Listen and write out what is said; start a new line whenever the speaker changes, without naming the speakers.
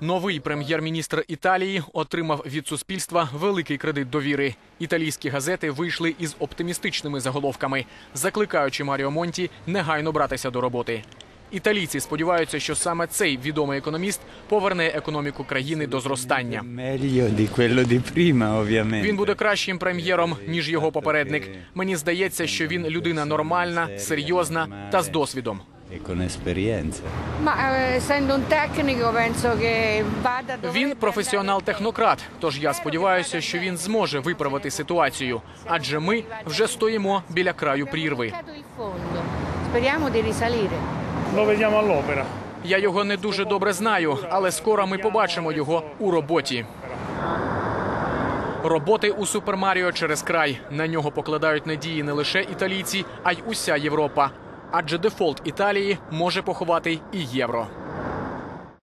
Новий прем'єр-міністр Італії отримав від суспільства великий кредит довіри. Італійські газети вийшли із оптимістичними заголовками, закликаючи Маріо Монті негайно братися до роботи. Італійці сподіваються, що саме цей відомий економіст поверне економіку країни до зростання. Він буде кращим прем'єром ніж його попередник. Мені здається, що він людина нормальна, серйозна та з досвідом.
E con esperienza.
Ma eh, essendo un tecnico penso che vada
Він професіонал-технократ. Тож я сподіваюся, що він зможе виправити ситуацію, адже ми вже стоїмо біля краю прірви.
Speriamo di risalire.
Lo vediamo all'opera.
Я його не дуже добре знаю, але скоро ми побачимо його у роботі. Роботи у Супер Маріо через край. На нього покладають надії не лише італійці, а й уся Європа. Адже дефолт Італії може поховати і євро.